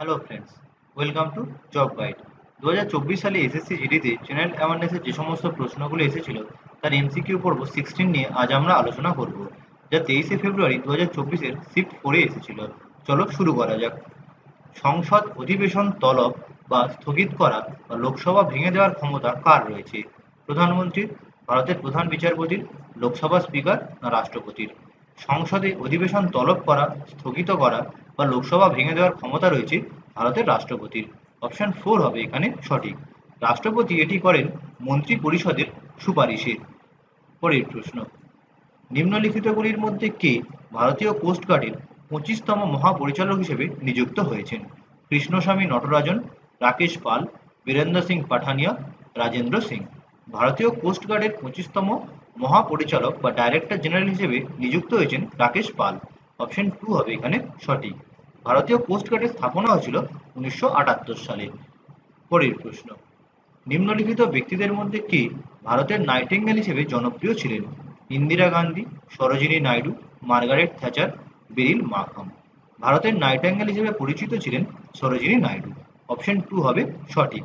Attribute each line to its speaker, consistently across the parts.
Speaker 1: Hello friends welcome to job guide দু হাজার চব্বিশ সালে এসএসসি জিডিতে জেনারেল অ্যাওয়ারনেসের যে সমস্ত প্রশ্নগুলো এসেছিল, তার এমসিকিউ পর্ব সিক্সটিন নিয়ে আজ আমরা আলোচনা করব, যা তেইশে ফেব্রুয়ারি দু হাজার চব্বিশের শিফট ফোরে এসেছিল। চলো শুরু করা যাক। সংসদ অধিবেশন তলব বা স্থগিত করা বা লোকসভা ভেঙে দেওয়ার ক্ষমতা কার রয়েছে? প্রধানমন্ত্রীর ভারতের প্রধান বিচারপতির লোকসভা স্পিকার না রাষ্ট্রপতির? সংসদে অধিবেশন তলব করা, স্থগিত করা বা লোকসভা ভেঙে দেওয়ার ক্ষমতা রয়েছে ভারতের রাষ্ট্রপতির। অপশন ফোর হবে এখানে সঠিক। রাষ্ট্রপতি এটি করেন মন্ত্রী পরিষদের সুপারিশে পরের প্রশ্ন, নিম্নলিখিতগুলির মধ্যে কে ভারতীয় কোস্টগার্ডের পঁচিশতম মহাপরিচালক হিসেবে নিযুক্ত হয়েছেন? কৃষ্ণস্বামী নটরাজন, রাকেশ পাল, বীরেন্দ্র সিং পাঠানিয়া, রাজেন্দ্র সিং। ভারতীয় কোস্টগার্ডের পঁচিশতম মহাপরিচালক বা ডাইরেক্টর জেনারেল হিসেবে নিযুক্ত হয়েছেন রাকেশ পাল। অপশন টু হবে এখানে সঠিক। ভারতীয় কোস্টগার্ডের স্থাপনা হয়েছিল উনিশশো আটাত্তর সালে। পরের প্রশ্ন, নিম্নলিখিত ব্যক্তিদের মধ্যে কে ভারতের নাইটিঙ্গেল হিসেবে জনপ্রিয় ছিলেন? Indira Gandhi, Sarojini Naidu, Margaret Thatcher Beryl Markham ভারতের নাইটিঙ্গেল হিসেবে পরিচিত ছিলেন সরোজিনী নাইডু। অপশন টু হবে সঠিক।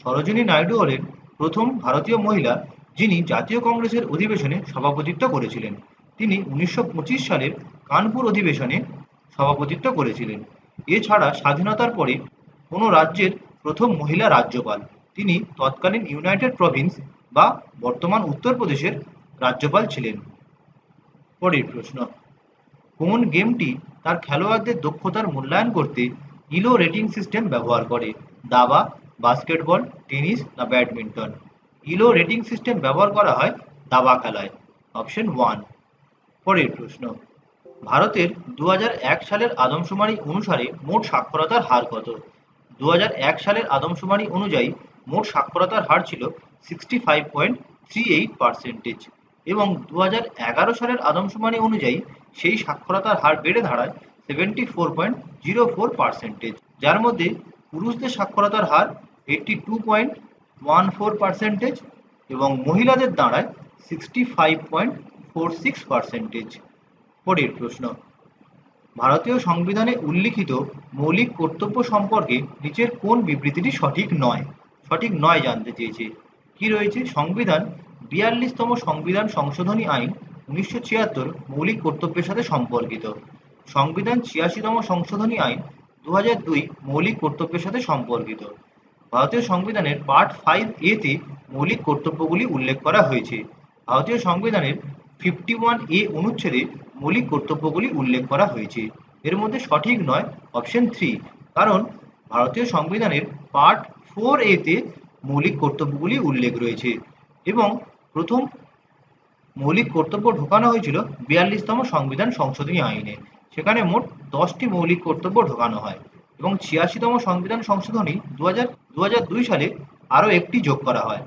Speaker 1: সরোজিনী নাইডু হলেন প্রথম ভারতীয় মহিলা যিনি জাতীয় কংগ্রেসের অধিবেশনে সভাপতিত্ব করেছিলেন। তিনি উনিশশো পঁচিশ সালের কানপুর অধিবেশনে সভাপতিত্ব করেছিলেন। এছাড়া স্বাধীনতার পরে কোনো রাজ্যের প্রথম মহিলা রাজ্যপাল, তিনি তৎকালীন ইউনাইটেড প্রভিন্স বা বর্তমান উত্তরপ্রদেশের রাজ্যপাল ছিলেন। পরের প্রশ্ন, কোন গেমটি তার খেলোয়াড়দের দক্ষতার মূল্যায়ন করতে ইলো রেটিং সিস্টেম ব্যবহার করে? দাবা, বাস্কেটবল, টেনিস না ব্যাডমিন্টন? ইলো রেটিং সিস্টেম ব্যবহার করা হয় দাবা খেলায় অপশন ওয়ান। পরের প্রশ্ন। ভারতের দুহাজার এক সালের আদমশুমারি অনুসারে মোট সাক্ষরতার হার কত? দুহাজার এক সালের আদমশুমারি অনুযায়ী মোট সাক্ষরতার হার ছিল sixty five point three eight percentage এবং দু হাজার এগারো সালের আদমশুমারি অনুযায়ী সেই সাক্ষরতার হার বেড়ে দাঁড়ায় seventy four point zero four percentage যার মধ্যে পুরুষদের সাক্ষরতার হার eighty two point one four percentage এবং মহিলাদের দাঁড়ায় sixty five point four six percentage. পরের প্রশ্ন, ভারতীয় সংবিধানে উল্লিখিত মৌলিক কর্তব্য সম্পর্কে নিচের কোন বিবৃতিটি সঠিক নয়? সঠিক নয় জানতে চেয়েছে। কি রয়েছে? সংবিধান, বিয়াল্লিশতম সংবিধান সংশোধনী আইন উনিশশো ছিয়াত্তর মৌলিক কর্তব্যের সাথে সম্পর্কিত। সংবিধান ছিয়াশিতম সংশোধনী আইন দু দুই মৌলিক কর্তব্যের সাথে সম্পর্কিত। ভারতীয় সংবিধানের পার্ট ফাইভ এতে মৌলিক কর্তব্যগুলি উল্লেখ করা হয়েছে। ভারতীয় সংবিধানের ফিফটি ওয়ান এ অনুচ্ছেদে মৌলিক কর্তব্যগুলি উল্লেখ করা হয়েছে। এর মধ্যে সঠিক নয় অপশন থ্রি কারণ ভারতীয় সংবিধানের পার্ট ফোর এতে মৌলিক কর্তব্যগুলি উল্লেখ রয়েছে এবং প্রথম মৌলিক কর্তব্য ঢোকানো হয়েছিল বিয়াল্লিশতম সংবিধান সংশোধনী আইনে। সেখানে মোট দশটি মৌলিক কর্তব্য ঢোকানো হয় এবং ছিয়াশিতম সংবিধান সংশোধনী দু হাজার দু সালে আরও একটি যোগ করা হয়।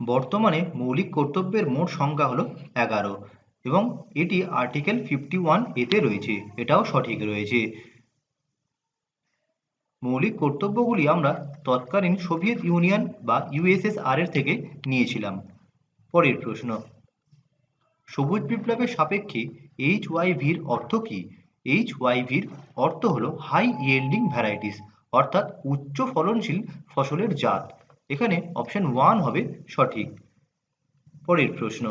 Speaker 1: বর্তমানে মৌলিক কর্তব্যের মোট সংখ্যা হলো এগারো এবং এটি আর্টিকেল ফিফটি ওয়ান এতে রয়েছে, এটাও সঠিক রয়েছে। মৌলিক কর্তব্যগুলি আমরা তৎকালীন সোভিয়েত ইউনিয়ন বা ইউএসএসআর এর থেকে নিয়েছিলাম। পরের প্রশ্ন, সবুজ বিপ্লবের সাপেক্ষে এইচ ওয়াই ভির অর্থ কী? এইচ ওয়াই ভির অর্থ হলো হাই ইয়েল্ডিং ভ্যারাইটিস অর্থাৎ উচ্চ ফলনশীল ফসলের জাত। এখানে অপশন ওয়ান হবে সঠিক। পরের প্রশ্ন,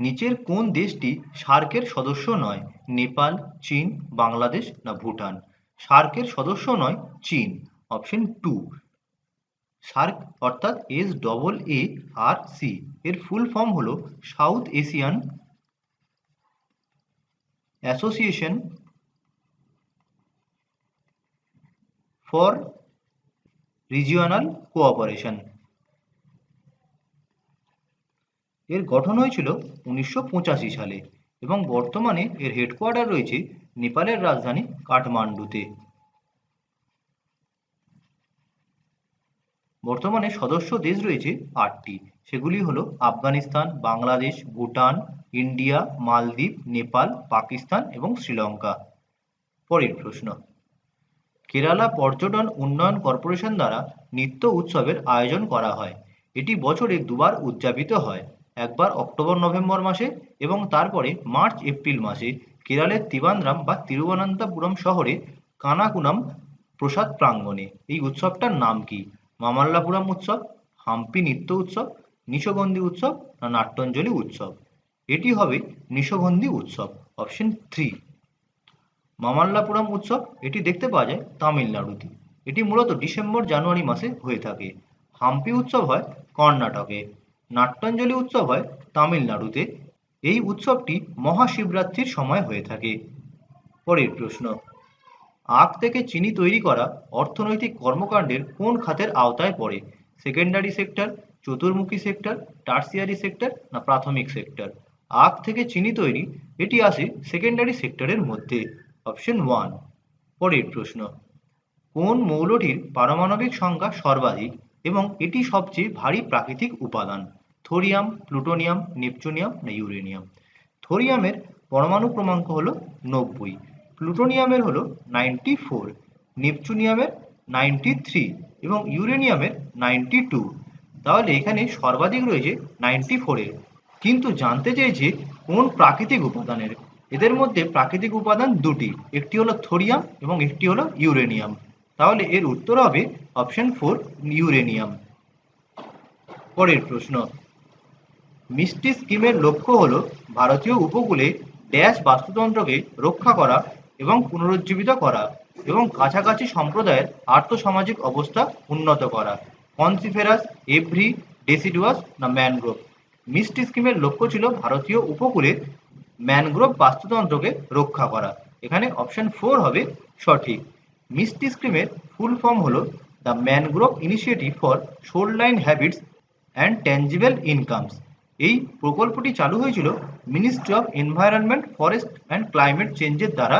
Speaker 1: নিচের কোন দেশটি সার্কের সদস্য নয়, নেপাল, চীন, বাংলাদেশ না ভুটান? সার্কের সদস্য নয়, চীন। অপশন টু সার্ক অর্থাৎ S double A R C এর ফুল ফর্ম হলো South Asian Association for Regional Cooperation. এর গঠন হয়েছিল উনিশশো পঁচাশি সালে এবং বর্তমানে এর হেডকোয়ার্টার রয়েছে নেপালের রাজধানী কাঠমান্ডুতে। বর্তমানে সদস্য দেশ রয়েছে আটটি। সেগুলি হলো আফগানিস্তান, বাংলাদেশ, ভুটান, ইন্ডিয়া, মালদ্বীপ, নেপাল, পাকিস্তান এবং শ্রীলঙ্কা। পরের প্রশ্ন। কেরালা পর্যটন উন্নয়ন কর্পোরেশন দ্বারা নৃত্য উৎসবের আয়োজন করা হয়। এটি বছরে দুবার উদযাপিত হয়। একবার অক্টোবর, নভেম্বর মাসে এবং তারপরে মার্চ, এপ্রিল মাসে কেরলের ত্রিবান্দ্রাম বা তিরুবনন্তপুরম শহরে কানাকুনাম প্রসাদ প্রাঙ্গণে। এই উৎসবটার নাম কি? মামাল্লাপুরম উৎসব, হাম্পি নৃত্য উৎসব, নিশগন্ধি উৎসব না নাট্যাঞ্জলি উৎসব? এটি হবে নিশগন্ধি উৎসব, অপশন থ্রি। মামাল্লাপুরম উৎসব, এটি দেখতে পাওয়া যায় তামিলনাড়ুতে। এটি মূলত ডিসেম্বর, জানুয়ারি মাসে হয়ে থাকে। হাম্পি উৎসব হয় কর্ণাটকে। নাট্যাঞ্জলি উৎসব হয় তামিলনাড়ুতে। এই উৎসবটি মহাশিবরাত্রির সময় হয়ে থাকে। পরের প্রশ্ন, আখ থেকে চিনি তৈরি করা অর্থনৈতিক কর্মকাণ্ডের কোন খাতের আওতায় পড়ে? সেকেন্ডারি সেক্টর, চতুর্মুখী সেক্টর, টার্সিয়ারি সেক্টর না প্রাথমিক সেক্টর? আখ থেকে চিনি তৈরি, এটি আসে সেকেন্ডারি সেক্টরের মধ্যে। অপশন ওয়ান পরের প্রশ্ন, কোন মৌলটির পারমাণবিক সংখ্যা সর্বাধিক এবং এটি সবচেয়ে ভারী প্রাকৃতিক উপাদান? থোরিয়াম, প্লুটোনিয়াম, নেপচুনিয়াম না ইউরেনিয়াম? থোরিয়ামের পরমাণু ক্রমাঙ্ক হলো নব্বই, প্লুটোনিয়ামের হলো নাইনটি ফোর নেপচুনিয়ামের নাইনটি থ্রি এবং ইউরেনিয়ামের নাইনটি টু তাহলে এখানে সর্বাধিক রয়েছে নাইনটি ফোরের কিন্তু জানতে চেয়েছে কোন প্রাকৃতিক উপাদানের? এদের মধ্যে প্রাকৃতিক উপাদান দুটি, একটি হলো থোরিয়াম এবং একটি হলো ইউরেনিয়াম। তাহলে এর উত্তর হবে অপশন ফোর, ইউরেনিয়াম। পরের প্রশ্ন। মিষ্টি স্কিমের লক্ষ্য হলো ভারতীয় উপকূলে ড্যাশ বাস্তুতন্ত্রকে রক্ষা করা এবং পুনরুজ্জীবিত করা এবং কাছাকাছি সম্প্রদায়ের আর্থসামাজিক অবস্থা উন্নত করা। কনসিফেরাস এভরি, ডেসিডুয়াস না ম্যানগ্রোভ। মিষ্টি স্কিমের লক্ষ্য ছিল ভারতীয় উপকূলে ম্যানগ্রোভ বাস্তুতন্ত্রকে রক্ষা করা। এখানে অপশন ফোর হবে সঠিক। মিষ্টি স্ক্রিমের ফুল ফর্ম হলো the mangrove initiative for shoreline habits and tangible incomes এই প্রকল্পটি চালু হয়েছিল ministry of environment forest and climate চেঞ্জের দ্বারা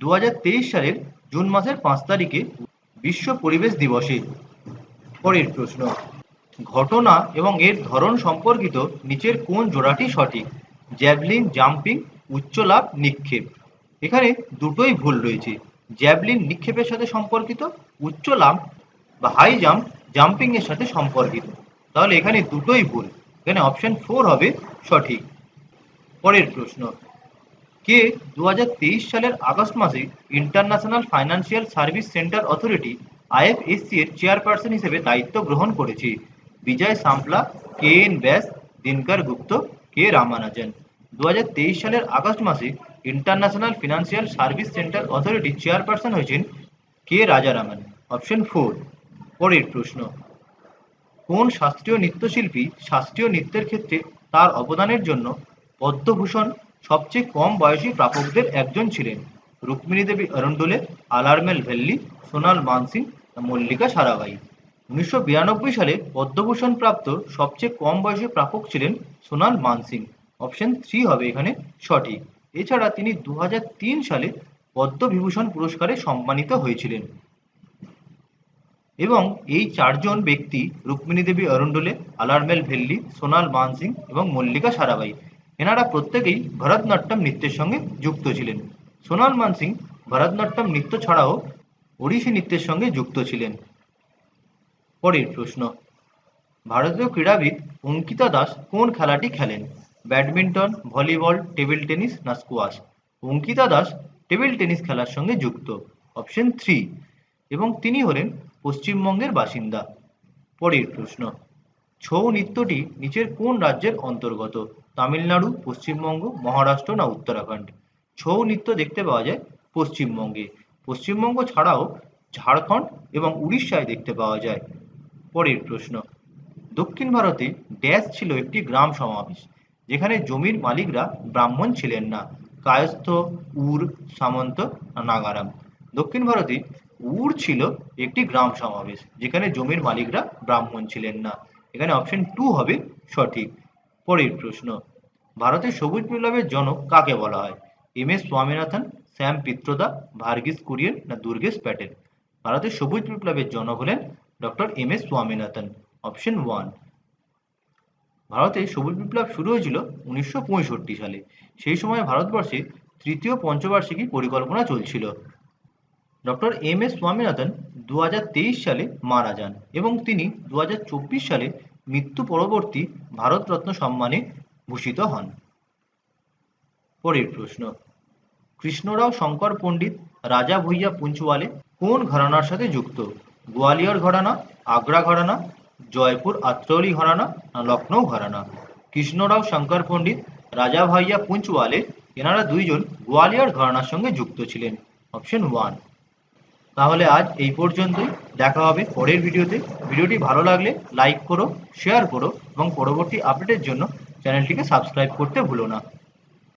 Speaker 1: দু হাজার তেইশ সালের জুন মাসের পাঁচ তারিখে বিশ্ব পরিবেশ দিবসে। পরের প্রশ্ন, ঘটনা এবং এর ধরন সম্পর্কিত নিচের কোন জোড়াটি সঠিক? জ্যাভলিন, জাম্পিং উচ্চ লাভ নিক্ষেপ। এখানে দুটোই ভুল রয়েছে। জ্যাভলিন নিক্ষেপের সাথে সম্পর্কিত উচ্চ লাভ বা হাই জাম্প জাম্পিং এর সাথে সম্পর্কিত। তাহলে এখানে দুটোই ভুল। এখানে অপশন ফোর হবে সঠিক। পরের প্রশ্ন। কে দু হাজার তেইশ সালের আগস্ট মাসে international financial service centre authority IFSC এর চেয়ারপারসন হিসেবে দায়িত্ব গ্রহণ করেছে? বিজয় সাম্পলা, কে এন ব্যাস, দিনকর গুপ্ত, কে রামানুজন? দু হাজার তেইশ সালের আগস্ট মাসে international financial service centre authority chairperson হয়েছেন কে রাজারামন? Option four. পরের প্রশ্ন, কোন শাস্ত্রীয় নৃত্যশিল্পী শাস্ত্রীয় নৃত্যের ক্ষেত্রে তার অবদানের জন্য পদ্মভূষণ সবচেয়ে কম বয়সী প্রাপকদের একজন ছিলেন? রুক্মিণী দেবী অরুণডোলে আলারমেল ভেল্লি, সোনাল মানসিং, মল্লিকা সারাভাই। উনিশশো সালে পদ্মভূষণ প্রাপ্ত সবচেয়ে কম বয়সী প্রাপক ছিলেন সোনাল মানসিং। অপশন থ্রি হবে এখানে সঠিক। এছাড়া তিনি দু হাজার তিন সালে পদ্মবিভূষণ পুরস্কারে সম্মানিত হয়েছিলেন। এবং এই চারজন ব্যক্তি রুক্মিণী দেবী অরুণডোলে আলারমেল ভেল্লি, সোনাল মানসিং এবং মল্লিকা সারাবাই এনারা প্রত্যেকেই ভরতনাট্যম নৃত্যের সঙ্গে যুক্ত ছিলেন। সোনাল মানসিং ভরতনাট্যম নৃত্য ছাড়াও ওড়িশি নৃত্যের সঙ্গে যুক্ত ছিলেন। পরের প্রশ্ন, ভারতীয় ক্রীড়াবিদ অঙ্কিতা দাস কোন খেলাটি খেলেন? ব্যাডমিন্টন, ভলিবল, টেবিল টেনিস না squash. Ankita Das table tennis খেলার সঙ্গে যুক্ত। Option three. এবং তিনি হলেন পশ্চিমবঙ্গের বাসিন্দা। পরের প্রশ্ন। ছৌ নৃত্যটি নিচের কোন রাজ্যের অন্তর্গত? তামিলনাড়ু, পশ্চিমবঙ্গ, মহারাষ্ট্র না উত্তরাখণ্ড? ছৌ নৃত্য দেখতে পাওয়া যায় পশ্চিমবঙ্গে। পশ্চিমবঙ্গ ছাড়াও ঝাড়খণ্ড এবং উড়িষ্যায় দেখতে পাওয়া যায়। পরের প্রশ্ন। দক্ষিণ ভারতে ড্যাশ ছিল একটি গ্রাম সমাবেশ। যেখানে জমির মালিকরা ব্রাহ্মণ ছিলেন না। কায়স্থ, উর, সামন্ত নাগারাম। দক্ষিণ ভারতে উর ছিল একটি গ্রাম সমাবেশ, যেখানে জমির মালিকরা ব্রাহ্মণ ছিলেন না। এখানে অপশন টু হবে সঠিক। পরের প্রশ্ন, ভারতের সবুজ বিপ্লবের জনক কাকে বলা হয়? এম এস স্বামীনাথন, শ্যাম পিত্রদা, ভার্গিস কুরিয়েন, না দুর্গেশ প্যাটেল? ভারতের সবুজ বিপ্লবের জনক হলেন doctor M S Swaminathan. Option one ভারতে সবুজ বিপ্লব শুরু হয়েছিল উনিশশো পঁয়ষট্টি সালে। সেই সময় ভারতবর্ষে তৃতীয় পঞ্চবার্ষিকী পরিকল্পনা চলছিল। ডক্টর এম এস স্বামীনাথন দু সালে মারা যান এবং তিনি দু সালে মৃত্যু পরবর্তী ভারতরত্ন সম্মানে ভূষিত হন। পরের প্রশ্ন, কৃষ্ণরাও শঙ্কর পণ্ডিত রাজা ভুইয়া পুঞ্চওয়ালে কোন ঘরানার সাথে যুক্ত? গোয়ালিয়র ঘরানা, আগ্রা ঘরানা জয়পুর আত্রৌলি ঘরানা না লখনৌ ঘরানা কৃষ্ণরাও শঙ্কর পণ্ডিত, রাজা ভাইয়া পুঞ্চওয়ালে, এনারা দুইজন গোয়ালিয়র ঘরানার সঙ্গে যুক্ত ছিলেন অপশন ওয়ান তাহলে আজ এই পর্যন্তই, দেখা হবে পরের ভিডিওতে। ভিডিওটি ভালো লাগলে লাইক করো শেয়ার করো, এবং পরবর্তী আপডেটের জন্য চ্যানেলটিকে সাবস্ক্রাইব করতে ভুলো না।